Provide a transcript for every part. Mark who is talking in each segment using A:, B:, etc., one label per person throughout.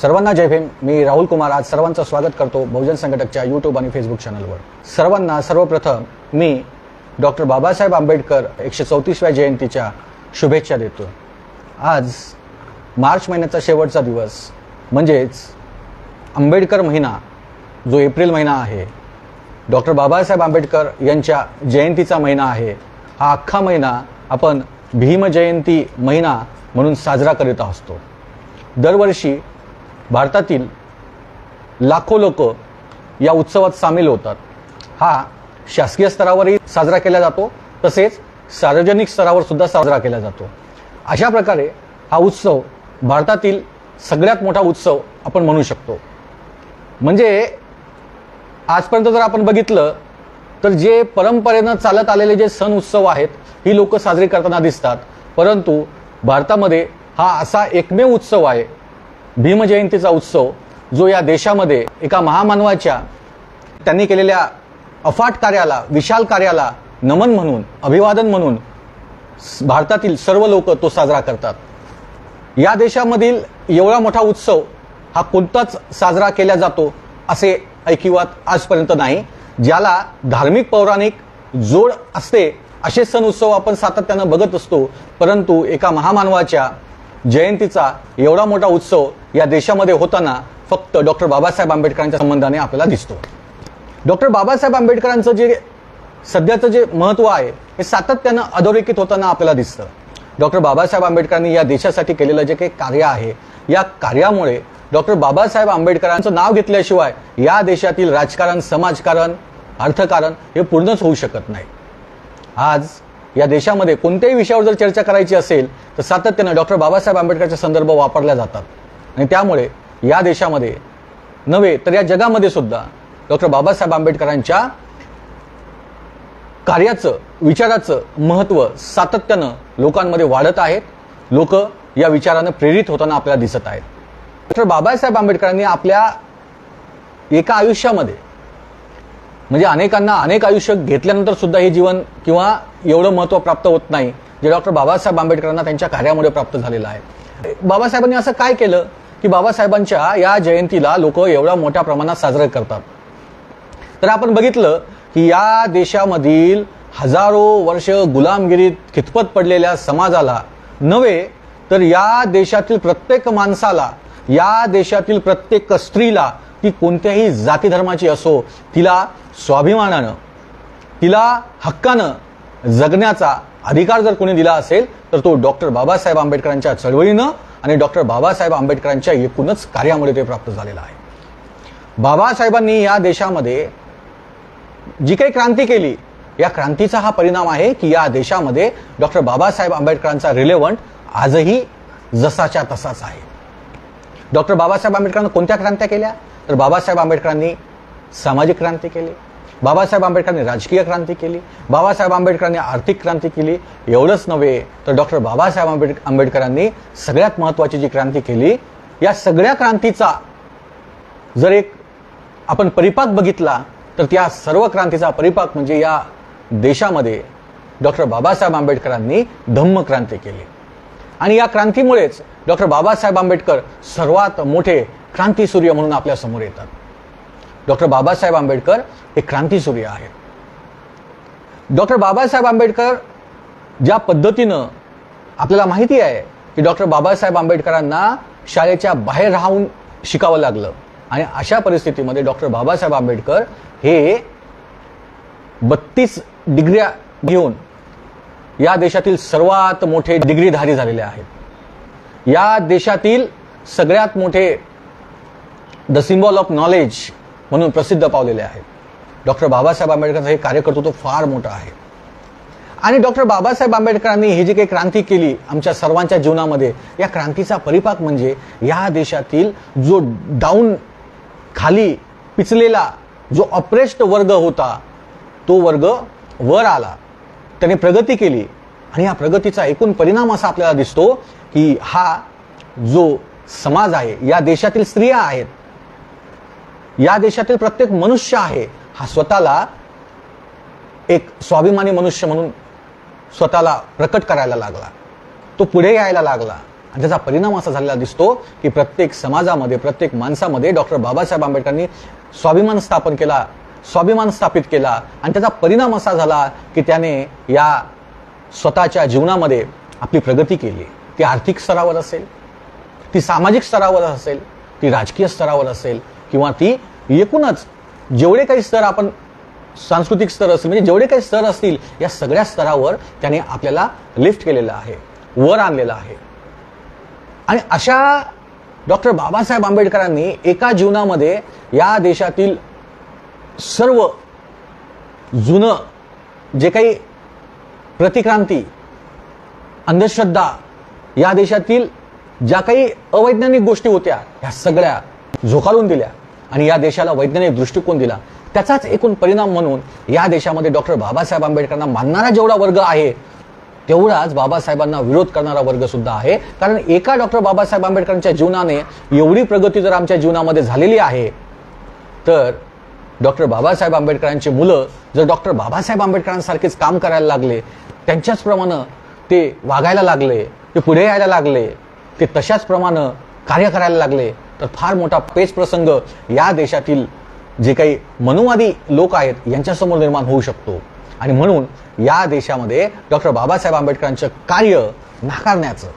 A: सर्वांना जय भीम. मी राहुल कुमार. आज सर्वांचं स्वागत करतो बहुजन संघटकच्या यूट्यूब आणि फेसबुक चॅनलवर सर्वांना सर्वप्रथम मी डॉक्टर बाबासाहेब आंबेडकर एकशे चौतीसव्या जयंतीच्या शुभेच्छा देतो. आज मार्च महिन्याचा शेवटचा दिवस. म्हणजेच आंबेडकर महिना जो एप्रिल महिना आहे डॉक्टर बाबासाहेब आंबेडकर यांच्या जयंतीचा महिना आहे. हा अख्खा महिना आपण भीम जयंती महिना म्हणून साजरा करीत असतो. दरवर्षी भारतातील लाखो लोक या उत्सवात सामील होतात. हा शासकीय स्तरावरही साजरा केला जातो तसेच सार्वजनिक स्तरावर सुद्धा साजरा केला जातो. अशा प्रकारे हा उत्सव भारतातील सगळ्यात मोठा उत्सव आपण म्हणू शकतो. म्हणजे आजपर्यंत जर आपण बघितलं तर जे परंपरेनं चालत आलेले जे सण उत्सव आहेत ही लोक साजरी करताना दिसतात. परंतु भारतामध्ये हा असा एकमेव उत्सव आहे भीमजयंतीचा उत्सव जो या देशामध्ये एका महामानवाच्या त्यांनी केलेल्या अफाट कार्याला विशाल कार्याला नमन म्हणून अभिवादन म्हणून भारतातील सर्व लोक तो साजरा करतात. या देशामधील एवढा मोठा उत्सव हा कोणताच साजरा केला जातो असे ऐकिवात आजपर्यंत नाही. ज्याला धार्मिक पौराणिक जोड असते असे सण उत्सव आपण सातत्यानं बघत असतो. परंतु एका महामानवाच्या जयंतीचा एवढा मोठा उत्सव या देशामध्ये होताना फक्त डॉक्टर बाबासाहेब आंबेडकरांच्या संबंधाने आपल्याला दिसतो. डॉक्टर बाबासाहेब आंबेडकरांचं जे सध्याचं जे महत्त्व आहे हे सातत्यानं अधोरेखित होताना आपल्याला दिसतं. डॉक्टर बाबासाहेब आंबेडकरांनी या देशासाठी केलेलं जे काही कार्य आहे या कार्यामुळे डॉक्टर बाबासाहेब आंबेडकरांचं नाव घेतल्याशिवाय या देशातील राजकारण समाजकारण अर्थकारण हे पूर्णच होऊ शकत नाही. आज या देशामध्ये कोणत्याही विषयावर जर चर्चा करायची असेल तर सातत्यानं डॉक्टर बाबासाहेब आंबेडकरचे संदर्भ वापरल्या जातात. आणि त्यामुळे या देशामध्ये नव्हे तर या जगामध्ये सुद्धा डॉक्टर बाबासाहेब आंबेडकरांच्या कार्याचं विचाराचं महत्त्व सातत्यानं लोकांमध्ये वाढत आहेत. लोक या विचारानं प्रेरित होताना आपल्याला दिसत आहेत. डॉक्टर बाबासाहेब आंबेडकरांनी आपल्या एका आयुष्यामध्ये म्हणजे अनेकांना अनेक आयुष्य घेतल्यानंतर सुद्धा हे जीवन किंवा एवढं महत्त्व प्राप्त होत नाही जे डॉक्टर बाबासाहेब आंबेडकरांना त्यांच्या कार्यामुळे प्राप्त झालेलं आहे. बाबासाहेबांनी असं काय केलं की बाबासाहेबांच्या या जयंतीला लोक एवढ्या मोठ्या प्रमाणात साजरे करतात? तर आपण बघितलं की या देशामधील हजारो वर्ष गुलामगिरीत खितपत पडलेल्या समाजाला नव्हे तर या देशातील प्रत्येक माणसाला या देशातील प्रत्येक स्त्रीला ती कोणत्याही जाती धर्माची असो तिला स्वाभिमानानं तिला हक्कानं जगण्याचा अधिकार जर कोणी दिला असेल तर तो डॉक्टर बाबासाहेब आंबेडकरांच्या चळवळीनं आणि डॉक्टर बाबासाहेब आंबेडकरांच्या एकूणच कार्यामुळे ते प्राप्त झालेलं आहे. बाबासाहेबांनी या देशामध्ये जी काही क्रांती केली या क्रांतीचा हा परिणाम आहे की या देशामध्ये डॉक्टर बाबासाहेब आंबेडकरांचा रिलेव्हंट आजही जसाच्या तसाच आहे. डॉक्टर बाबासाहेब आंबेडकरांनी कोणत्या क्रांत्या केल्या? तर बाबासाहेब आंबेडकरांनी सामाजिक क्रांती केली बाबासाहेब आंबेडकरांनी राजकीय क्रांती केली बाबासाहेब आंबेडकरांनी आर्थिक क्रांती केली एवढंच नव्हे तर डॉक्टर बाबासाहेब आंबेड आंबेडकरांनी सगळ्यात महत्त्वाची जी क्रांती केली या सगळ्या क्रांतीचा जर एक आपण परिपाक बघितला तर त्या सर्व क्रांतीचा परिपाक म्हणजे या देशामध्ये डॉक्टर बाबासाहेब आंबेडकरांनी धम्म क्रांती केली. आणि या क्रांतीमुळेच डॉक्टर बाबासाहेब आंबेडकर सर्वात मोठे क्रांतीसूर्य म्हणून आपल्यासमोर येतात. डॉक्टर बाबासाहेब आंबेडकर हे क्रांतीसूर्य आहेत. डॉक्टर बाबासाहेब आंबेडकर ज्या पद्धतीनं आपल्याला माहिती आहे की डॉक्टर बाबासाहेब आंबेडकरांना शाळेच्या बाहेर राहून शिकावं लागलं आणि अशा परिस्थितीमध्ये डॉक्टर बाबासाहेब आंबेडकर हे बत्तीस डिग्र्या घेऊन या देशातील सर्वात मोठे डिग्रीधारी झालेले आहेत. या देशातील सगळ्यात मोठे द सिम्बॉल ऑफ नॉलेज म्हणून प्रसिद्ध पावलेले आहेत. डॉक्टर बाबासाहेब आंबेडकरचं हे कार्यकर्तृत्व फार मोठं आहे. आणि डॉक्टर बाबासाहेब आंबेडकरांनी ही जी काही क्रांती केली आमच्या सर्वांच्या जीवनामध्ये या क्रांतीचा परिपाक म्हणजे या देशातील जो डाऊन खाली पिचलेला जो अप्रेष्ट वर्ग होता तो वर्ग वर आला. त्याने प्रगती केली आणि या प्रगतीचा एकूण परिणाम असा आपल्याला दिसतो की हा जो समाज आहे या देशातील स्त्रिया आहेत या देशातील प्रत्येक मनुष्य आहे हा स्वतःला एक स्वाभिमानी मनुष्य म्हणून स्वतःला प्रकट करायला लागला. तो पुढे यायला लागला. आणि त्याचा परिणाम असा झालेला दिसतो की प्रत्येक समाजामध्ये प्रत्येक माणसामध्ये डॉक्टर बाबासाहेब आंबेडकरांनी स्वाभिमान स्थापन केला स्वाभिमान स्थापित केला. आणि त्याचा परिणाम असा झाला की त्याने या स्वतःच्या जीवनामध्ये आपली प्रगती केली. ती आर्थिक स्तरावर असेल ती सामाजिक स्तरावर असेल ती राजकीय स्तरावर असेल किंवा ती एकूणच जेवढे काही स्तर आपण सांस्कृतिक स्तर असतील म्हणजे जेवढे काही स्तर असतील या सगळ्या स्तरावर त्याने आपल्याला लिफ्ट केलेलं आहे वर आणलेलं आहे. आणि अशा डॉक्टर बाबासाहेब आंबेडकरांनी एका जीवनामध्ये या देशातील सर्व जुनं जे काही प्रतिक्रांती अंधश्रद्धा या देशातील ज्या काही अवैज्ञानिक गोष्टी होत्या ह्या सगळ्या झोकाळून दिल्या. आणि या देशाला वैज्ञानिक दृष्टिकोन दिला. त्याचाच एकूण परिणाम म्हणून या देशामध्ये डॉक्टर बाबासाहेब आंबेडकरांना मानणारा जेवढा वर्ग आहे तेवढाच बाबासाहेबांना विरोध करणारा वर्ग सुद्धा आहे. कारण एका डॉक्टर बाबासाहेब आंबेडकरांच्या जीवनाने एवढी प्रगती जर आमच्या जीवनामध्ये झालेली आहे तर डॉक्टर बाबासाहेब आंबेडकरांची मुलं जर डॉक्टर बाबासाहेब आंबेडकरांसारखेच काम करायला लागले त्यांच्याचप्रमाणे ते वागायला लागले ते पुढे यायला लागले ते तशाच प्रमाणे कार्य करायला लागले तर फार मोठा पेच प्रसंग या देशातील जे काही मनुवादी लोक आहेत यांच्यासमोर निर्माण होऊ शकतो. आणि म्हणून या देशामध्ये डॉक्टर बाबासाहेब आंबेडकरांचं कार्य नाकारण्याचं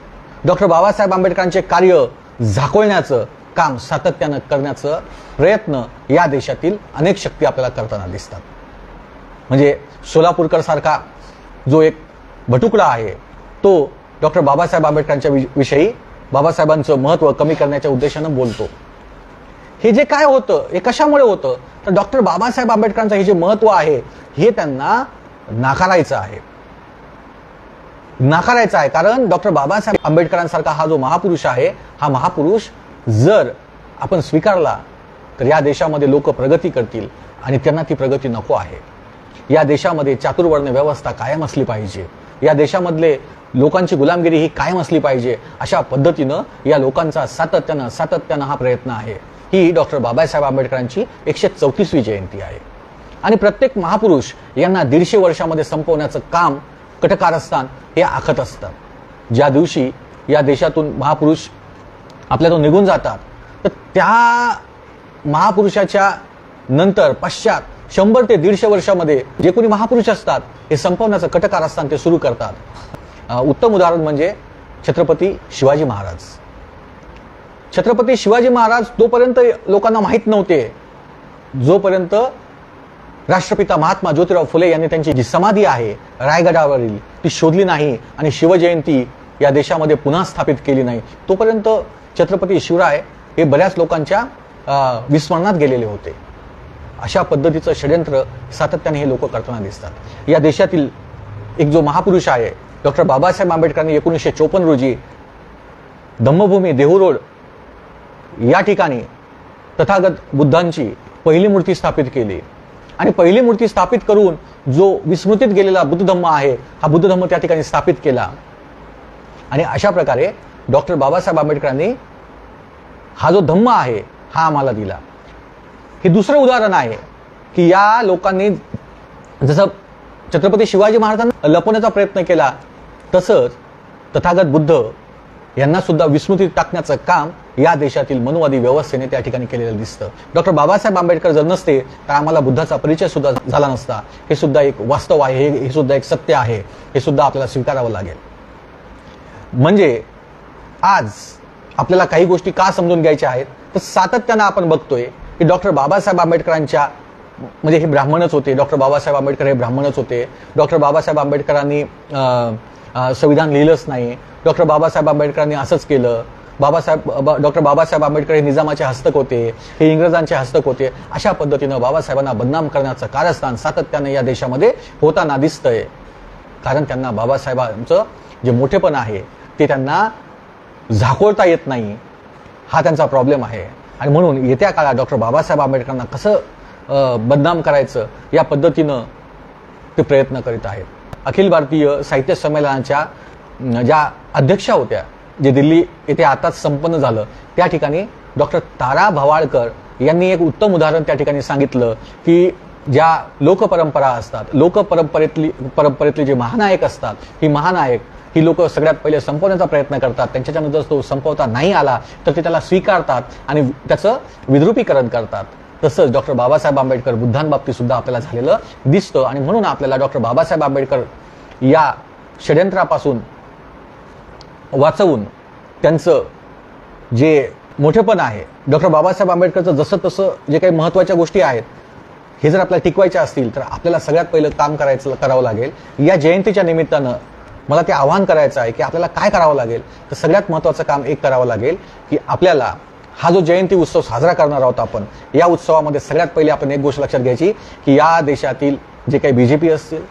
A: डॉक्टर बाबासाहेब आंबेडकरांचे कार्य झाकोळण्याचं काम सातत्यानं करण्याचं प्रयत्न या देशातील अनेक शक्ती आपल्याला करताना दिसतात. म्हणजे सोलापूरकर सारखा जो एक भटुकडा आहे तो डॉक्टर बाबासाहेब आंबेडकरांच्या विषयी बाबासाहेबांचं महत्त्व कमी करण्याच्या उद्देशानं बोलतो. हे जे काय होतं हे कशामुळे होतं? तर डॉक्टर बाबासाहेब आंबेडकरांचं हे जे महत्त्व आहे हे त्यांना नाकारायचं आहे. नाकारायचं आहे कारण डॉक्टर बाबासाहेब आंबेडकरांसारखा हा जो महापुरुष आहे हा महापुरुष जर आपण स्वीकारला तर या देशामध्ये लोक प्रगती करतील आणि त्यांना ती प्रगती नको आहे. या देशामध्ये चातुर्वर्ण व्यवस्था कायम असली पाहिजे. या देशामधले लोकांची गुलामगिरी ही कायम असली पाहिजे अशा पद्धतीनं या लोकांचा सातत्यानं सातत्यानं हा प्रयत्न आहे. ही डॉक्टर बाबासाहेब आंबेडकरांची एकशे चौतीसवी जयंती आहे. आणि प्रत्येक महापुरुष यांना दीडशे वर्षामध्ये संपवण्याचं काम कटकारस्थान हे आखत असतात ज्या दिवशी या देशातून महापुरुष आपल्यातून निघून जातात तर त्या महापुरुषाच्या नंतर पश्चात शंभर ते दीडशे वर्षामध्ये जे कोणी महापुरुष असतात हे संपवण्याचं कटकारस्थान ते सुरू करतात. उत्तम उदाहरण म्हणजे छत्रपती शिवाजी महाराज. छत्रपती शिवाजी महाराज तोपर्यंत लोकांना माहीत नव्हते. जोपर्यंत राष्ट्रपिता महात्मा ज्योतिराव फुले यांनी त्यांची जी समाधी आहे रायगडावरील ती शोधली नाही आणि शिवजयंती या देशामध्ये पुन्हा स्थापित केली नाही तोपर्यंत छत्रपती शिवराय हे बऱ्याच लोकांच्या विस्मरणात गेलेले होते. अशा पद्धतीचं षडयंत्र सातत्याने हे लोक करताना दिसतात. या देशातील एक जो महापुरुष आहे डॉक्टर बाबासाहेब आंबेडकरांनी एकोणीसशे चोपन्न रोजी धम्मभूमी देहू रोड या ठिकाणी तथागत बुद्धांची पहिली मूर्ती स्थापित केली. आणि पहिली मूर्ती स्थापित करून जो विस्मृतीत गेलेला बुद्ध धम्म आहे हा बुद्ध धम्म त्या ठिकाणी स्थापित केला. आणि अशा प्रकारे डॉक्टर बाबासाहेब आंबेडकरांनी हा जो धम्म आहे हा आम्हाला दिला. हे दुसरं उदाहरण आहे की या लोकांनी जसं छत्रपती शिवाजी महाराजांना लपवण्याचा प्रयत्न केला तसंच तथागत बुद्ध यांना सुद्धा विस्मृतीत टाकण्याचं काम या देशातील मनुवादी व्यवस्थेने त्या ठिकाणी केलेलं दिसतं. डॉक्टर बाबासाहेब आंबेडकर जर नसते तर आम्हाला बुद्धाचा परिचय सुद्धा झाला नसता. हे सुद्धा एक वास्तव आहे हे- हे सुद्धा एक सत्य आहे हे सुद्धा आपल्याला स्वीकारावं लागेल. म्हणजे आज आपल्याला काही गोष्टी का समजून घ्यायच्या आहेत? तर सातत्यानं आपण बघतोय की डॉक्टर बाबासाहेब आंबेडकरांच्या म्हणजे हे ब्राह्मणच होते. डॉक्टर बाबासाहेब आंबेडकर हे ब्राह्मणच होते. डॉक्टर बाबासाहेब आंबेडकरांनी अं, संविधान लिहिलंच नाही डॉक्टर बाबासाहेब आंबेडकरांनी असंच केलं. बाबासाहेब बा- डॉक्टर बाबासाहेब आंबेडकर हे निजामाचे हस्तक होते. हे इंग्रजांचे हस्तक होते. अशा पद्धतीनं बाबासाहेबांना बदनाम करण्याचं कारस्थान सातत्यानं या देशामध्ये होताना दिसतंय. कारण त्यांना बाबासाहेबांचं जे मोठेपण आहे ते त्यांना झाकोळता येत नाही. हा त्यांचा प्रॉब्लेम आहे. आणि म्हणून येत्या काळात डॉक्टर बाबासाहेब आंबेडकरांना कसं बदनाम करायचं या पद्धतीनं ते प्रयत्न करीत आहेत. अखिल भारतीय साहित्य संमेलनाच्या ज्या अध्यक्षा होत्या जे दिल्ली येथे आताच संपन्न झालं त्या ठिकाणी डॉक्टर तारा भवाळकर यांनी एक उत्तम उदाहरण त्या ठिकाणी सांगितलं की ज्या लोकपरंपरा असतात लोकपरंपरेतली परंपरेतले जे महानायक असतात ही महानायक ही लोक सगळ्यात पहिले संपवण्याचा प्रयत्न करतात त्यांच्याच्यानंतर तो संपवता नाही आला तर ते त्याला स्वीकारतात आणि त्याचं विद्रुपीकरण करतात. तसंच डॉक्टर बाबासाहेब आंबेडकर बुद्धांबाबतीत सुद्धा आपल्याला झालेलं दिसतं. आणि म्हणून आपल्याला डॉक्टर बाबासाहेब आंबेडकर या षडयंत्रापासून वाचवून त्यांचं जे मोठेपण आहे डॉक्टर बाबासाहेब आंबेडकरचं जसं तसं जे काही महत्त्वाच्या गोष्टी आहेत हे जर आपल्याला टिकवायचे असतील तर आपल्याला सगळ्यात पहिलं काम करायचं करावं लागेल. या जयंतीच्या निमित्तानं मला ते आवाहन करायचं आहे की आपल्याला काय करावं लागेल तर सगळ्यात महत्त्वाचं काम एक करावं लागेल की आपल्याला हा जो जयंती उत्सव साजरा करणार आहोत आपण या उत्सवामध्ये सगळ्यात पहिले आपण एक गोष्ट लक्षात घ्यायची की या देशातील जे काही बी जे पी असतील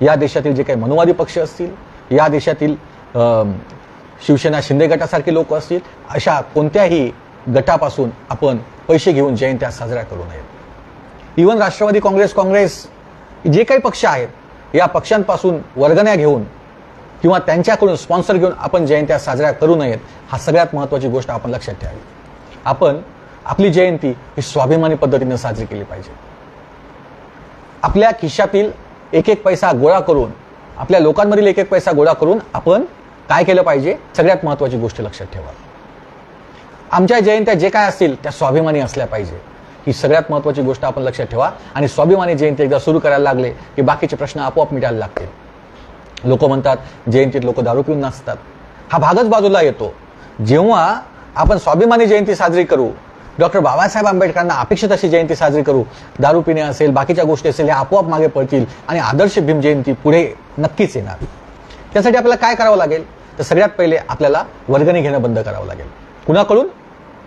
A: या देशातील जे काही मनुवादी पक्ष असतील या देशातील शिवसेना शिंदे गटासारखे लोक असतील अशा कोणत्याही गटापासून आपण पैसे घेऊन जयंत्या साजऱ्या करू नयेत इवन राष्ट्रवादी काँग्रेस काँग्रेस जे काही पक्ष आहेत या पक्षांपासून वर्गण्या घेऊन किंवा त्यांच्याकडून स्पॉन्सर घेऊन आपण जयंत्या साजऱ्या करू नयेत हा सगळ्यात महत्त्वाची गोष्ट आपण लक्षात ठेवावी. आपण आपली जयंती ही स्वाभिमानी पद्धतीने साजरी केली पाहिजे. आपल्या खिशातील एक एक पैसा गोळा करून आपल्या लोकांमधील एक एक पैसा गोळा करून आपण काय केलं पाहिजे सगळ्यात महत्त्वाची गोष्ट लक्षात ठेवा. आमच्या जयंत्या जे काय असतील त्या स्वाभिमानी असल्या पाहिजे. ही सगळ्यात महत्त्वाची गोष्ट आपण लक्षात ठेवा आणि स्वाभिमानी जयंती एकदा सुरू करायला लागले की बाकीचे प्रश्न आपोआप मिटायला लागतील. लोक म्हणतात जयंतीत लोक दारू पिऊन नाचतात. हा भागच बाजूला येतो. जेव्हा आपण स्वाभिमानी जयंती साजरी करू डॉक्टर बाबासाहेब आंबेडकरांना अपेक्षित अशी जयंती साजरी करू दारू पिणे असेल बाकीच्या गोष्टी असेल ह्या आपोआप मागे पडतील आणि आदर्श भीम जयंती पुढे नक्कीच येणार. त्यासाठी आपल्याला काय करावं लागेल? तर सगळ्यात पहिले आपल्याला वर्गणी घेणं बंद करावं लागेल. कुणाकडून?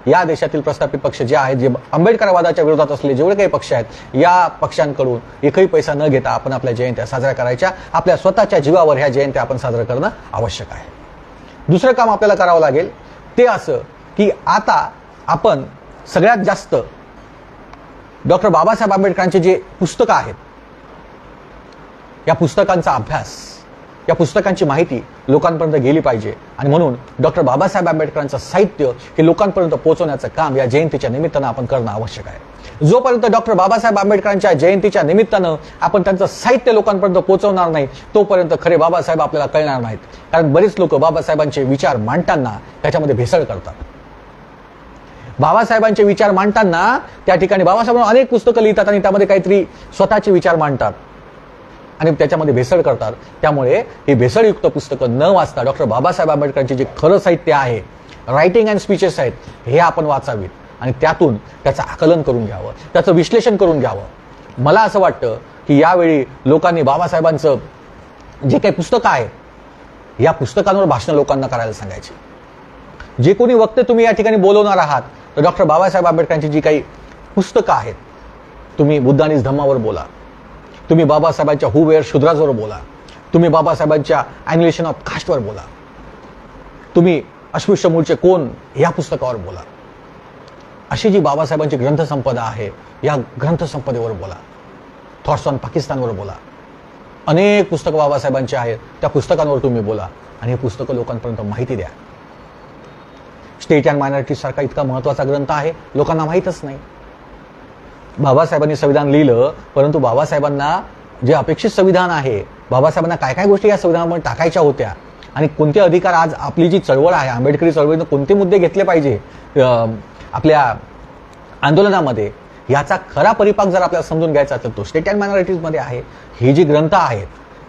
A: या देशातील प्रस्थापित पक्ष जे आहेत जे आंबेडकरवादाच्या विरोधात असलेले जेवढे काही पक्ष आहेत या पक्षांकडून एकही पैसा न घेता आपण आपल्या जयंत्या साजऱ्या करायच्या. आपल्या स्वतःच्या जीवावर ह्या जयंत्या आपण साजरं करणं आवश्यक आहे. दुसरं काम आपल्याला करावं लागेल ते असं की आता आपण सगळ्यात जास्त डॉक्टर बाबासाहेब आंबेडकरांचे जे पुस्तकं आहेत या पुस्तकांचा अभ्यास या पुस्तकांची माहिती लोकांपर्यंत गेली पाहिजे. आणि म्हणून डॉक्टर बाबासाहेब आंबेडकरांचं साहित्य हे लोकांपर्यंत पोहोचवण्याचं काम या जयंतीच्या निमित्तानं आपण करणं आवश्यक आहे. जोपर्यंत डॉक्टर बाबासाहेब आंबेडकरांच्या जयंतीच्या निमित्तानं आपण त्यांचं साहित्य लोकांपर्यंत पोहोचवणार नाही तोपर्यंत खरे बाबासाहेब आपल्याला कळणार नाहीत. कारण बरेच लोक बाबासाहेबांचे विचार मांडताना त्याच्यामध्ये भेसळ करतात. बाबासाहेबांचे विचार मांडताना त्या ठिकाणी बाबासाहेबांना अनेक पुस्तकं लिहितात आणि त्यामध्ये काहीतरी स्वतःचे विचार मांडतात. आणि त्याच्यामध्ये भेसळ करतात. त्यामुळे ही भेसळयुक्त पुस्तकं न वाचता डॉक्टर बाबासाहेब आंबेडकरांचे जे खरं साहित्य आहे रायटिंग अँड स्पीचेस आहेत हे आपण वाचावीत. आणि त्यातून त्याचं आकलन करून घ्यावं. त्याचं विश्लेषण करून घ्यावं. मला असं वाटतं की यावेळी लोकांनी बाबासाहेबांचं जे काही पुस्तकं आहेत या पुस्तकांवर भाषणं लोकांना करायला सांगायची. जे कोणी वक्ते तुम्ही या ठिकाणी बोलवणार आहात तर डॉक्टर बाबासाहेब आंबेडकरांची जी काही पुस्तकं आहेत तुम्ही बुद्धानीच धम्मावर बोला. तुम्ही बाबासाहेबांच्या हुवेअर शुद्राजवर शूद्राजवर बोला. तुम्ही बाबासाहेबांच्या अॅन्युलेशन ऑफ कास्टवर बोला. तुम्ही अस्पृश्य मूळचे कोण या पुस्तकावर बोला. अशी जी बाबासाहेबांची ग्रंथसंपदा आहे या ग्रंथसंपदेवर बोला. थॉट्स ऑन पाकिस्तानवर बोला. अनेक पुस्तकं बाबासाहेबांची आहेत त्या पुस्तकांवर तुम्ही बोला आणि हे पुस्तकं लोकांपर्यंत माहिती द्या. स्टेट अँड मायनॉरिटी सारखा इतका महत्त्वाचा ग्रंथ आहे लोकांना माहीतच नाही. बाबासाहेबांनी संविधान लिहिलं परंतु बाबासाहेबांना जे अपेक्षित संविधान आहे बाबासाहेबांना काय काय गोष्टी या संविधानामध्ये टाकायच्या होत्या? आणि कोणते अधिकार आज आपली जी चळवळ आहे आंबेडकरी चळवळीनं कोणते मुद्दे घेतले पाहिजे आपल्या आंदोलनामध्ये याचा खरा परिपाक जर आपल्याला समजून घ्यायचा तर तो स्टेट अँड मायनॉरिटीजमध्ये आहे. हे जे ग्रंथ आहेत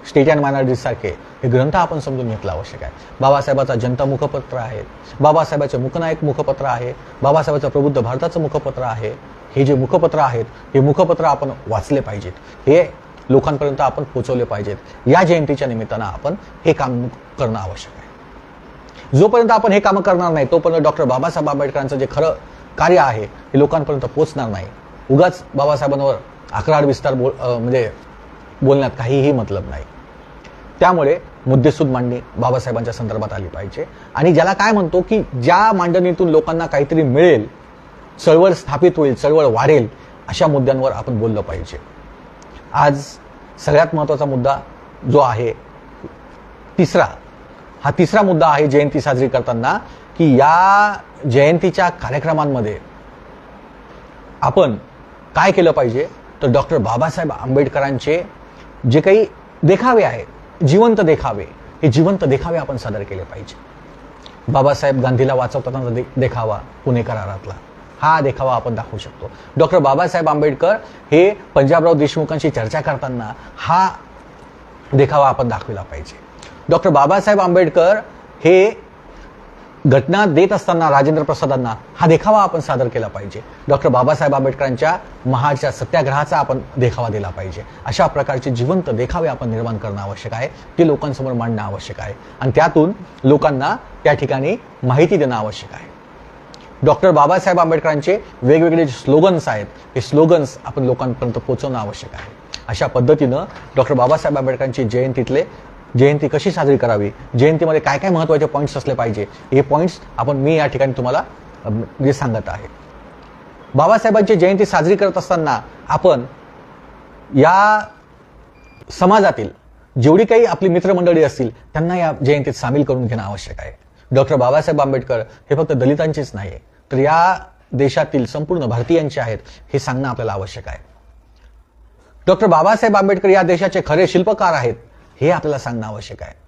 A: स्टेट अँड मायनॉरिटीजसारखे हे ग्रंथ आपण समजून घेतलं आवश्यक आहे. बाबासाहेबाचा जनता मुखपत्र आहे. बाबासाहेबाचे मुखनायक मुखपत्र आहे. बाबासाहेबाचं प्रबुद्ध भारताचं मुखपत्र आहे. हे जे मुखपत्र आहेत हे मुखपत्र आपण वाचले पाहिजेत. हे लोकांपर्यंत आपण पोचवले पाहिजेत. या जयंतीच्या निमित्तानं आपण हे काम करणं आवश्यक आहे. जोपर्यंत आपण हे कामं करणार नाही तोपर्यंत डॉक्टर बाबासाहेब आंबेडकरांचं जे खरं कार्य आहे हे लोकांपर्यंत पोचणार नाही. उगाच बाबासाहेबांवर अकराड विस्तार बोल म्हणजे बोलण्यात काहीही मतलब नाही. त्यामुळे मुद्देसूद मांडणी बाबासाहेबांच्या संदर्भात आली पाहिजे. आणि ज्याला काय म्हणतो की ज्या मांडणीतून लोकांना काहीतरी मिळेल चळवळ स्थापित होईल चळवळ वाढेल अशा मुद्द्यांवर आपण बोललं पाहिजे. आज सगळ्यात महत्त्वाचा मुद्दा जो आहे तिसरा हा तिसरा मुद्दा आहे जयंती साजरी करताना की या जयंतीच्या कार्यक्रमांमध्ये आपण काय केलं पाहिजे? तर डॉक्टर बाबासाहेब आंबेडकरांचे जे काही देखावे आहेत जिवंत देखावे हे जिवंत देखावे आपण सादर केले पाहिजे. बाबासाहेब गांधीला वाचवताना दे- देखावा पुणे करारातला हा देखावा आपण दाखवू शकतो. डॉक्टर बाबासाहेब आंबेडकर हे पंजाबराव देशमुखांशी चर्चा करताना हा देखावा आपण दाखविला पाहिजे. डॉक्टर बाबासाहेब आंबेडकर हे घटना देत असताना राजेंद्र प्रसादांना हा देखावा आपण सादर केला पाहिजे. डॉक्टर बाबासाहेब आंबेडकरांच्या महाडच्या सत्याग्रहाचा आपण देखावा दिला पाहिजे. अशा प्रकारचे जिवंत देखावे आपण निर्माण करणं आवश्यक आहे. ते लोकांसमोर मांडणं आवश्यक आहे. आणि त्यातून लोकांना त्या ठिकाणी माहिती देणं आवश्यक आहे. डॉक्टर बाबासाहेब आंबेडकरांचे वेगवेगळे जे स्लोगन्स आहेत हे स्लोगन्स आपण लोकांपर्यंत पोहोचवणं आवश्यक आहे. अशा पद्धतीनं डॉक्टर बाबासाहेब आंबेडकरांची जयंतीतले जयंती कशी साजरी करावी? जयंतीमध्ये काय काय महत्त्वाचे पॉईंट्स असले पाहिजे? हे पॉईंट्स आपण मी या ठिकाणी तुम्हाला जे म्हणजे सांगत आहे. बाबासाहेबांची जयंती साजरी करत असताना आपण या समाजातील जेवढी काही आपली मित्रमंडळी असतील त्यांना या जयंतीत सामील करून घेणं आवश्यक आहे. डॉक्टर बाबासाहेब आंबेडकर हे फक्त दलितांचेच नाही तर या देशातील संपूर्ण भारतीयांचे आहेत हे सांगणं आपल्याला आवश्यक आहे. डॉक्टर बाबासाहेब आंबेडकर या देशाचे खरे शिल्पकार आहेत. हे आपल्याला सांगणं आवश्यक आहे.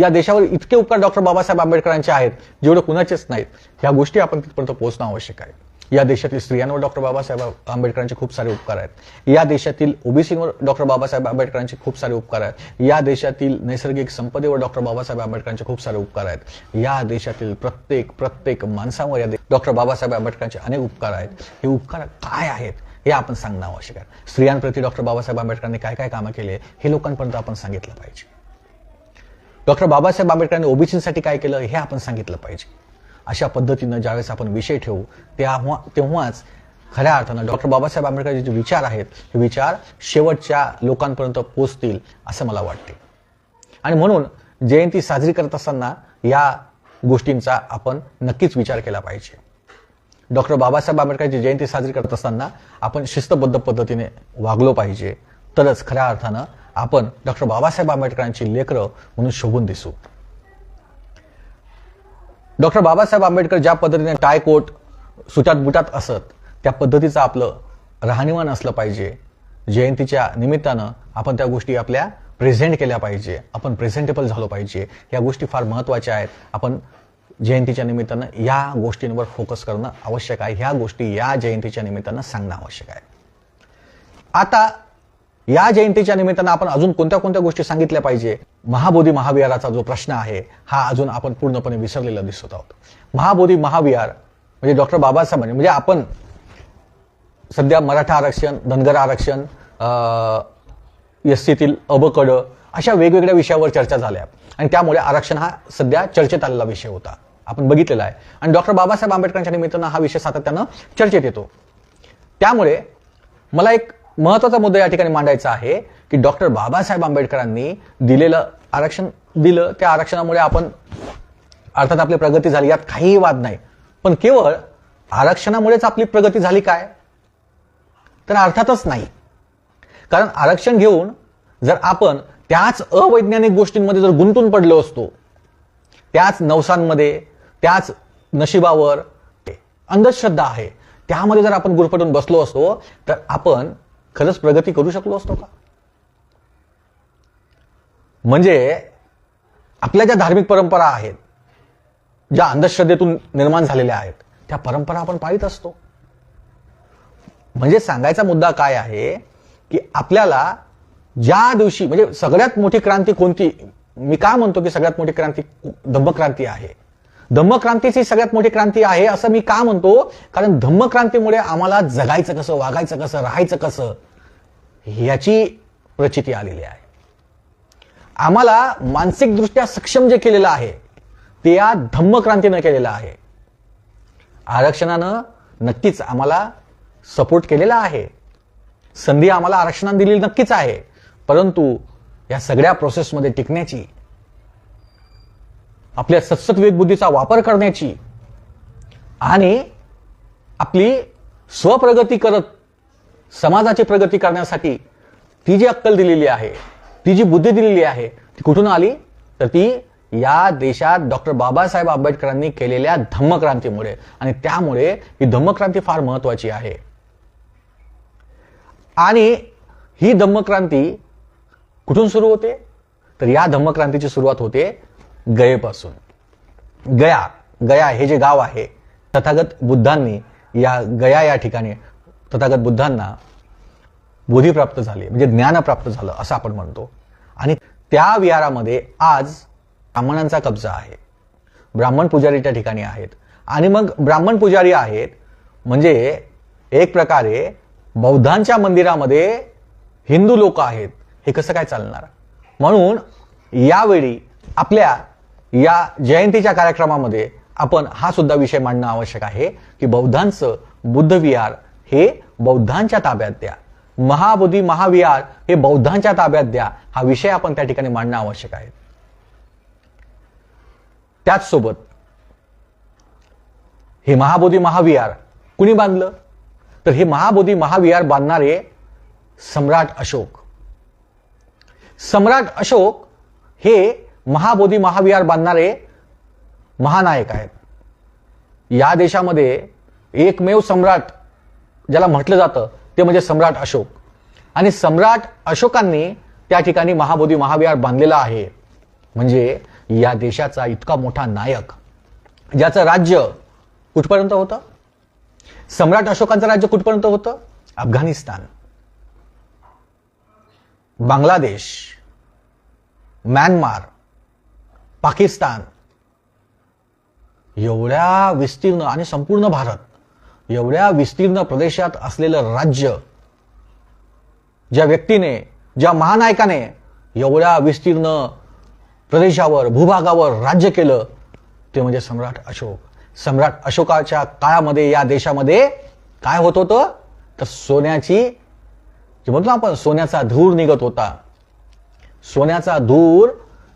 A: या देशावर इतके उपकार डॉक्टर बाबासाहेब आंबेडकरांचे आहेत जेवढे कुणाचेच नाहीत ह्या गोष्टी आपण तिथपर्यंत पोहोचणं आवश्यक आहे. या देशातील स्त्रियांवर डॉक्टर बाबासाहेब आंबेडकरांचे खूप सारे उपकार आहेत. या देशातील ओबीसीवर डॉक्टर बाबासाहेब आंबेडकरांचे खूप सारे उपकार आहेत. या देशातील नैसर्गिक संपदेवर डॉक्टर बाबासाहेब आंबेडकरांचे खूप सारे उपकार आहेत. या देशातील प्रत्येक प्रत्येक माणसावर या डॉक्टर बाबासाहेब आंबेडकरांचे अनेक उपकार आहेत. हे उपकार काय आहेत? हे आपण सांगणं आवश्यक आहे. स्त्रियांप्रती डॉक्टर बाबासाहेब आंबेडकरांनी काय काय कामं केले हे लोकांपर्यंत आपण सांगितलं पाहिजे. डॉक्टर बाबासाहेब आंबेडकरांनी ओबीसीसाठी काय केलं हे आपण सांगितलं पाहिजे. अशा पद्धतीनं ज्यावेळेस आपण विषय ठेवू तेव्हा तेव्हाच खऱ्या अर्थानं डॉक्टर बाबासाहेब आंबेडकरचे जे विचार आहेत हे विचार शेवटच्या लोकांपर्यंत पोचतील असं मला वाटते. आणि म्हणून जयंती साजरी करत असताना या गोष्टींचा आपण नक्कीच विचार केला पाहिजे. डॉक्टर बाबासाहेब आंबेडकरची जयंती साजरी करत असताना आपण शिस्तबद्ध पद्धतीने वागलो पाहिजे. तरच खऱ्या अर्थानं आपण डॉक्टर बाबासाहेब आंबेडकरांची लेकरं म्हणून शोभून दिसू. डॉक्टर बाबासाहेब आंबेडकर ज्या पद्धतीने टाय कोट सुटात बुटात असत त्या पद्धतीचं आपलं राहणीमान असलं पाहिजे. जयंतीच्या निमित्तानं आपण त्या गोष्टी आपल्या प्रेझेंट केल्या पाहिजे. आपण प्रेझेंटेबल झालो पाहिजे. या गोष्टी फार महत्त्वाच्या आहेत. आपण जयंतीच्या निमित्तानं या गोष्टींवर फोकस करणं आवश्यक आहे. ह्या गोष्टी या जयंतीच्या निमित्तानं सांगणं आवश्यक आहे. आता या जयंतीच्या निमित्तानं आपण अजून कोणत्या कोणत्या गोष्टी सांगितल्या पाहिजे? महाबोधी महाविहाराचा जो प्रश्न आहे हा अजून आपण पूर्णपणे विसरलेला दिसत आहोत. महाबोधी महाविहार म्हणजे डॉक्टर बाबासाहेब म्हणजे आपण सध्या मराठा आरक्षण धनगर आरक्षण एस सीतील अबकड अशा वेगवेगळ्या विषयावर चर्चा झाल्या. आणि त्यामुळे आरक्षण हा सध्या चर्चेत आलेला विषय होता. आपण बघितलेला आहे. आणि डॉक्टर बाबासाहेब आंबेडकरांच्या निमित्तानं हा विषय सातत्यानं चर्चेत येतो. त्यामुळे मला एक महत्त्वाचा मुद्दा या ठिकाणी मांडायचा आहे की डॉक्टर बाबासाहेब आंबेडकरांनी दिलेलं आरक्षण दिलं त्या आरक्षणामुळे आपण अर्थात आपली प्रगती झाली यात काहीही वाद नाही. पण केवळ आरक्षणामुळेच आपली प्रगती झाली काय? तर अर्थातच नाही. कारण आरक्षण घेऊन जर आपण त्याच अवैज्ञानिक गोष्टींमध्ये जर गुंतून पडलो असतो त्याच नवसांमध्ये त्याच नशिबावर अंधश्रद्धा आहे. त्यामध्ये जर आपण गुरफटून बसलो असतो तर आपण खरंच प्रगती करू शकलो असतो का? म्हणजे आपल्या ज्या धार्मिक परंपरा आहेत ज्या अंधश्रद्धेतून निर्माण झालेल्या आहेत त्या परंपरा आपण पाळीत असतो. म्हणजे सांगायचा मुद्दा काय आहे की आपल्याला ज्या दिवशी म्हणजे सगळ्यात मोठी क्रांती कोणती? मी का म्हणतो की सगळ्यात मोठी क्रांती धम्मक्रांती आहे? धम्मक्रांतीची सगळ्यात मोठी क्रांती आहे असं मी का म्हणतो? कारण धम्मक्रांतीमुळे आम्हाला जगायचं कसं वागायचं कसं राहायचं कसं याची प्रचिती आलेली आहे. आम्हाला मानसिकदृष्ट्या सक्षम जे केलेलं आहे ते या धम्मक्रांतीनं केलेलं आहे. आरक्षणानं नक्कीच आम्हाला सपोर्ट केलेला आहे. संधी आम्हाला आरक्षणानं दिलेली नक्कीच आहे. परंतु या सगळ्या प्रोसेसमध्ये टिकण्याची आपल्या सत्सत विवेकबुद्धीचा वापर करण्याची आणि आपली स्वप्रगती करत समाजाची प्रगती करण्यासाठी ती जी अक्कल दिलेली आहे ती जी बुद्धी दिलेली आहे ती कुठून आली? तर ती या देशात डॉक्टर बाबासाहेब आंबेडकरांनी केलेल्या धम्मक्रांतीमुळे. आणि त्यामुळे ही धम्मक्रांती फार महत्वाची आहे. आणि ही धम्मक्रांती कुठून सुरू होते? तर या धम्मक्रांतीची सुरुवात होते गयेपासून. गया गया हे जे गाव आहे तथागत बुद्धांनी या गया या ठिकाणी तथागत बुद्धांना बोधी प्राप्त झाली म्हणजे ज्ञान प्राप्त झालं असं आपण म्हणतो. आणि त्या विहारामध्ये आज ब्राह्मणांचा कब्जा आहे. ब्राह्मण पुजारी त्या ठिकाणी आहेत. आणि मग ब्राह्मण पुजारी आहेत म्हणजे एक प्रकारे बौद्धांच्या मंदिरामध्ये हिंदू लोक आहेत हे कसं काय चालणार? म्हणून यावेळी आपल्या या जयंतीच्या कार्यक्रमामध्ये आपण हा सुद्धा विषय मांडणं आवश्यक आहे की बौद्धांचं बुद्ध विहार हे बौद्धांच्या ताब्यात द्या. महाबोधी महाविहार हे बौद्धांच्या ताब्यात द्या. हा विषय आपण त्या ठिकाणी मांडणं आवश्यक आहे. त्याचसोबत हे महाबोधी महाविहार कुणी बांधलं? तर हे महाबोधी महाविहार बांधणारे सम्राट अशोक. सम्राट अशोक हे महाबोधी महाविहार बांधणारे महानायक आहेत. या देशामध्ये एकमेव सम्राट ज्याला म्हटलं जातं ते म्हणजे सम्राट अशोक. आणि सम्राट अशोकांनी त्या ठिकाणी महाबोधी महाविहार बांधलेला आहे. म्हणजे या देशाचा इतका मोठा नायक ज्याचं राज्य कुठपर्यंत होतं? सम्राट अशोकांचं राज्य कुठपर्यंत होतं? अफगाणिस्तान. बांगलादेश म्यानमार पाकिस्तान. एवढ्या विस्तीर्ण आणि संपूर्ण भारत एवढ्या विस्तीर्ण प्रदेशात असलेलं राज्य ज्या व्यक्तीने ज्या महानायकाने एवढ्या विस्तीर्ण प्रदेशावर भूभागावर राज्य केलं ते म्हणजे सम्राट अशोक. सम्राट अशोकाच्या काळामध्ये या देशामध्ये काय होत होतं? तर सोन्याची जे म्हणतो आपण सोन्याचा धूर निघत होता. सोन्याचा धूर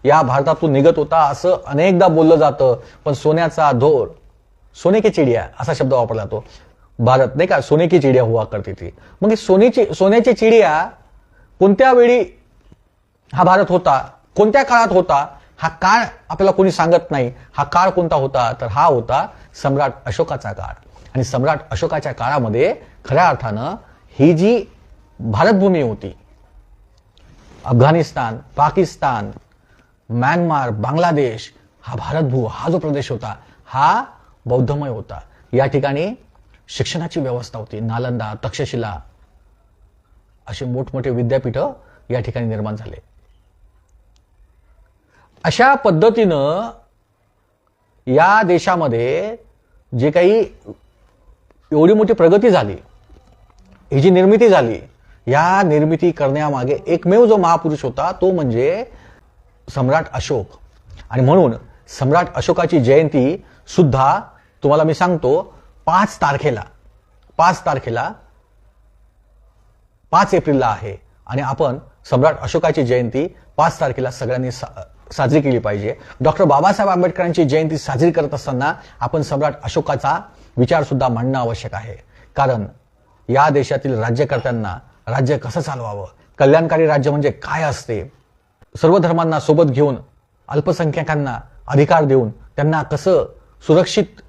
A: या भारतातून निघत होता असं अनेकदा बोललं जातं पण सोन्याचा धोर सोने की चिडिया असा शब्द वापरला जातो. भारत नाही का सोने की चिडिया हुआ करती ती मग सोनेची सोन्याची सोन्याची चिडिया कोणत्या वेळी हा भारत होता कोणत्या काळात होता हा काळ आपल्याला कोणी सांगत नाही. हा काळ कोणता होता? तर हा होता सम्राट अशोकाचा काळ. आणि सम्राट अशोकाच्या काळामध्ये खऱ्या अर्थानं ही जी भारतभूमी होती अफगाणिस्तान पाकिस्तान म्यानमार बांगलादेश हा भारतभू हा जो प्रदेश होता हा बौद्धमय होता. या ठिकाणी शिक्षणाची व्यवस्था होती. नालंदा तक्षशिला असे मोठमोठे विद्यापीठं या ठिकाणी निर्माण झाले. अशा पद्धतीनं या देशामध्ये जे काही एवढी मोठी प्रगती झाली ही जी निर्मिती झाली या निर्मिती करण्यामागे एकमेव जो महापुरुष होता तो म्हणजे सम्राट अशोक. आणि म्हणून सम्राट अशोकाची जयंती सुद्धा तुम्हाला मी सांगतो पाच तारखेला पाच तारखेला पाच एप्रिलला आहे. आणि आपण सम्राट अशोकाची जयंती पाच तारखेला सगळ्यांनी सा- साजरी केली पाहिजे. डॉक्टर बाबासाहेब आंबेडकरांची जयंती साजरी करत असताना आपण सम्राट अशोकाचा विचार सुद्धा मांडणं आवश्यक आहे. कारण या देशातील राज्यकर्त्यांना राज्य कसं चालवावं? कल्याणकारी राज्य म्हणजे काय असते? सर्व धर्मांना सोबत घेऊन अल्पसंख्याकांना अधिकार देऊन त्यांना कसं सुरक्षित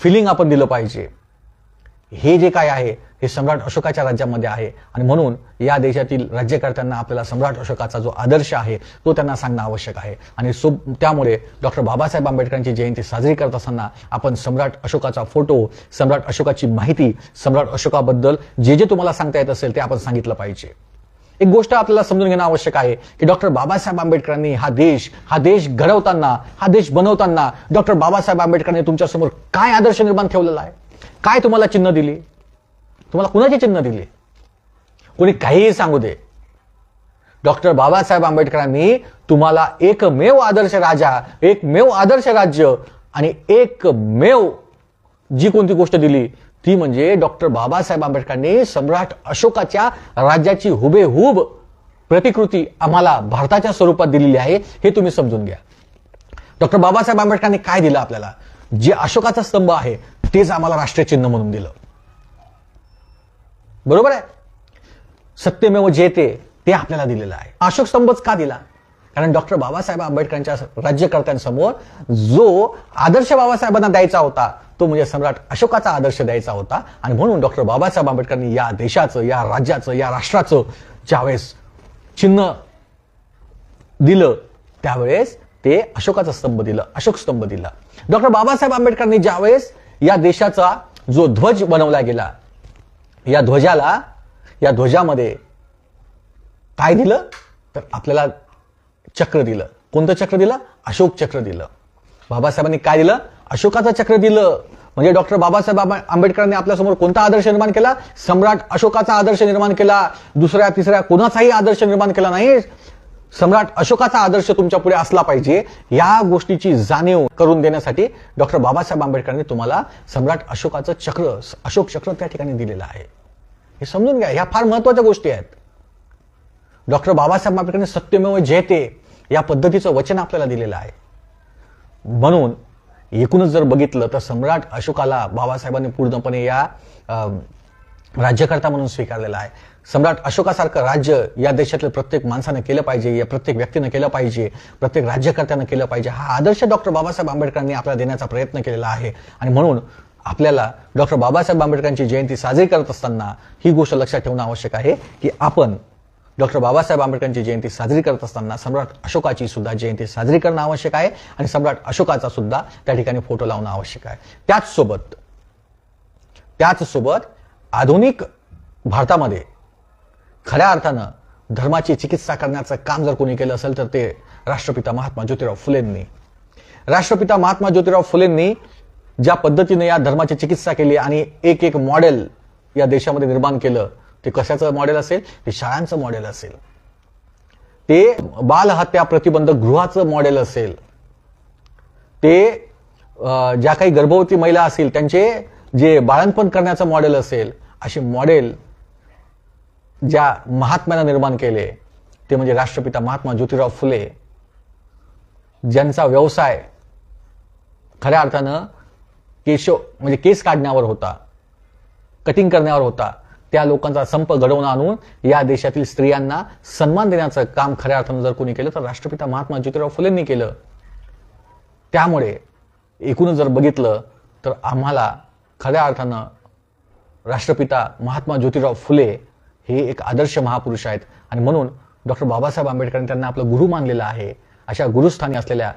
A: फिलिंग आपण दिलं पाहिजे. हे जे काय आहे हे सम्राट अशोकाच्या राज्यामध्ये आहे. आणि म्हणून या देशातील राज्यकर्त्यांना आपल्याला सम्राट अशोकाचा जो आदर्श आहे तो त्यांना सांगणं आवश्यक आहे. आणि सो त्यामुळे डॉक्टर बाबासाहेब आंबेडकरांची जयंती साजरी करत असताना आपण सम्राट अशोकाचा फोटो सम्राट अशोकाची माहिती सम्राट अशोकाबद्दल जे जे तुम्हाला सांगता येत असेल ते आपण सांगितलं पाहिजे. एक गोष्ट आपल्याला समजून घेणं आवश्यक आहे की डॉक्टर बाबासाहेब आंबेडकरांनी हा देश हा देश घडवताना हा देश बनवताना डॉक्टर बाबासाहेब आंबेडकरांनी तुमच्यासमोर काय आदर्श निर्माण ठेवलेला आहे? काय तुम्हाला चिन्ह दिली? तुम्हाला कुणाची चिन्ह दिली? कोणी काहीही सांगू दे. डॉक्टर बाबासाहेब आंबेडकरांनी तुम्हाला एकमेव आदर्श राजा एकमेव आदर्श राज्य आणि एकमेव जी कोणती गोष्ट दिली ती म्हणजे डॉक्टर बाबासाहेब आंबेडकरांनी सम्राट अशोकाच्या राज्याची हुबेहूब प्रतिकृती आम्हाला भारताच्या स्वरूपात दिलेली आहे हे तुम्ही समजून घ्या. डॉक्टर बाबासाहेब आंबेडकरांनी काय दिलं आपल्याला? जे अशोकाचा स्तंभ आहे तेच आम्हाला राष्ट्रीय चिन्ह म्हणून दिलं. बरोबर आहे? सत्यमेव जेते ते आपल्याला दिलेलं आहे. अशोक स्तंभच का दिला? कारण डॉक्टर बाबासाहेब आंबेडकरांच्या राज्यकर्त्यांसमोर जो आदर्श बाबासाहेबांना द्यायचा होता तो म्हणजे सम्राट अशोकाचा आदर्श द्यायचा होता. आणि म्हणून डॉक्टर बाबासाहेब आंबेडकरांनी या देशाचं या राज्याचं या राष्ट्राचं ज्यावेळेस चिन्ह दिलं त्यावेळेस ते अशोकाचा स्तंभ दिलं अशोक स्तंभ दिला. डॉक्टर बाबासाहेब आंबेडकरांनी ज्यावेळेस या देशाचा जो ध्वज बनवला गेला या ध्वजाला या ध्वजामध्ये काय दिलं? तर आपल्याला चक्र दिलं. कोणतं चक्र दिलं? अशोक चक्र दिलं. बाबासाहेबांनी काय दिलं? अशोकाचं चक्र दिलं. म्हणजे डॉक्टर बाबासाहेब आंबेडकरांनी आपल्यासमोर कोणता आदर्श निर्माण केला? सम्राट अशोकाचा आदर्श निर्माण केला. दुसऱ्या तिसऱ्या कोणाचाही आदर्श निर्माण केला नाही. सम्राट अशोकाचा आदर्श तुमच्यापुढे असला पाहिजे या गोष्टीची जाणीव करून देण्यासाठी डॉक्टर बाबासाहेब आंबेडकरांनी तुम्हाला सम्राट अशोकाचं चक्र अशोक चक्र त्या ठिकाणी दिलेलं आहे. हे समजून घ्या ह्या फार महत्त्वाच्या गोष्टी आहेत. डॉक्टर बाबासाहेब आंबेडकरांनी सत्यमेव जयते या पद्धतीचं वचन आपल्याला दिलेलं आहे. म्हणून एकूणच जर बघितलं तर सम्राट अशोकाला बाबासाहेबांनी पूर्णपणे या राज्यकर्ता म्हणून स्वीकारलेला आहे. सम्राट अशोकासारखं राज्य या देशातल्या प्रत्येक माणसानं केलं पाहिजे या प्रत्येक व्यक्तीनं केलं पाहिजे प्रत्येक राज्यकर्त्यानं केलं पाहिजे हा आदर्श डॉक्टर बाबासाहेब आंबेडकरांनी आपल्याला देण्याचा प्रयत्न केलेला आहे. आणि म्हणून आपल्याला डॉक्टर बाबासाहेब आंबेडकरांची जयंती साजरी करत असताना ही गोष्ट लक्षात ठेवणं आवश्यक आहे की आपण डॉक्टर बाबासाहेब आंबेडकरांची जयंती साजरी करत असताना सम्राट अशोकाची सुद्धा जयंती साजरी करणं आवश्यक आहे आणि सम्राट अशोकाचा सुद्धा त्या ठिकाणी फोटो लावणं आवश्यक आहे. त्याच सोबत त्याच सोबत आधुनिक भारतामध्ये खऱ्या अर्थानं धर्माची चिकित्सा करण्याचं काम जर कोणी केलं असेल तर ते राष्ट्रपिता महात्मा ज्योतिराव फुलेंनी. राष्ट्रपिता महात्मा ज्योतिराव फुलेंनी ज्या पद्धतीने या धर्माची चिकित्सा केली आणि एक एक मॉडेल या देशामध्ये निर्माण केलं ते कशाचं मॉडेल असेल? ते शाळांचं मॉडेल असेल. ते बालहत्या प्रतिबंधक गृहाचं मॉडेल असेल. ते ज्या काही गर्भवती महिला असतील त्यांचे जे बाळणपण करण्याचं मॉडेल असेल असे मॉडेल ज्या महात्म्यानं निर्माण केले ते म्हणजे राष्ट्रपिता महात्मा ज्योतिराव फुले ज्यांचा व्यवसाय खऱ्या अर्थानं केशव म्हणजे केस काढण्यावर होता कटिंग करण्यावर होता त्या लोकांचा संप घडवून आणून या देशातील स्त्रियांना सन्मान देण्याचं काम खऱ्या अर्थानं जर कोणी केलं तर राष्ट्रपिता महात्मा ज्योतिराव फुलेंनी केलं. त्यामुळे एकूणच जर बघितलं तर आम्हाला खऱ्या अर्थानं राष्ट्रपिता महात्मा ज्योतिराव फुले हे एक आदर्श महापुरुष आहेत. आणि म्हणून डॉक्टर बाबासाहेब आंबेडकरांनी त्यांना आपलं गुरु मानलेलं आहे. अशा गुरुस्थानी असलेल्या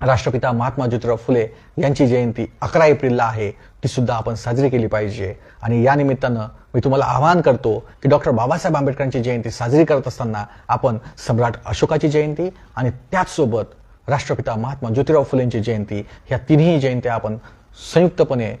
A: राष्ट्रपिता महात्मा ज्योतिराव फुले यांची जयंती अकरा एप्रिलला आहे. ती सुद्धा आपण साजरी केली पाहिजे. आणि या निमित्तानं मी तुम्हाला आवाहन करतो की डॉक्टर बाबासाहेब आंबेडकरांची जयंती साजरी करत असताना आपण सम्राट अशोकाची जयंती आणि त्याचसोबत राष्ट्रपिता महात्मा ज्योतिराव फुलेंची जयंती ह्या तिन्ही जयंत्या आपण संयुक्तपणे